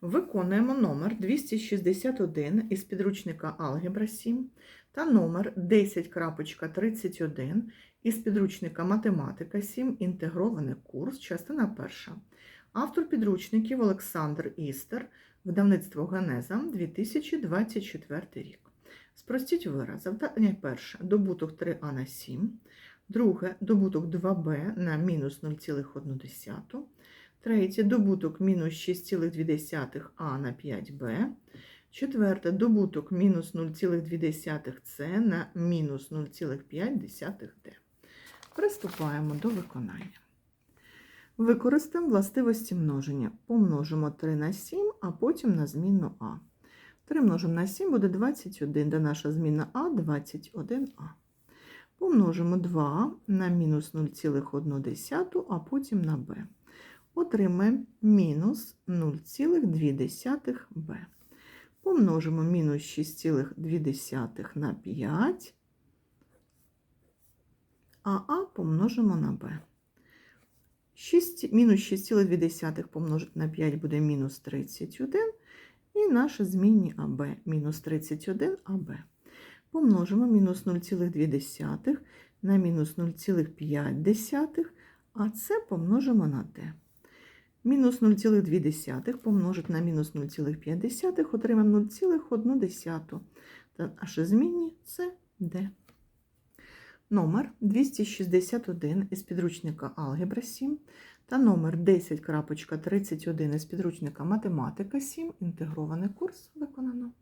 Виконуємо номер 261 із підручника Алгебра 7 та номер 10.31 із підручника Математика 7. Інтегрований курс, частина перша. Автор підручників Олександр Істер, видавництво Генеза 2024 рік. Спростіть вираз. Завдання перше. Добуток 3а на 7. Друге. Добуток 2b на мінус 0,1. Третє добуток мінус 6,2 а на 5b. Четверте добуток мінус 0,2 с на мінус 0,5 д. Приступаємо до виконання. Використаємо властивості множення. Помножимо 3 на 7, а потім на змінну а. 3 множимо на 7 буде 21, де наша зміна а 21а. Помножимо 2 на мінус 0,1, а потім на b отримаємо мінус 0,2b. Помножимо мінус 6,2 на 5, а а помножимо на b. 6, мінус 6,2 помножити на 5 буде мінус 31, і наше змінні АБ мінус 31 АБ. Помножимо мінус 0,2 на мінус 0,5, а це помножимо на d. Мінус 0,2 помножити на мінус 0,5 отримаємо 0,1. Та наше змінні це d. Номер 261 із підручника Алгебра 7 та номер 10.31 із підручника Математика 7. Інтегрований курс виконано.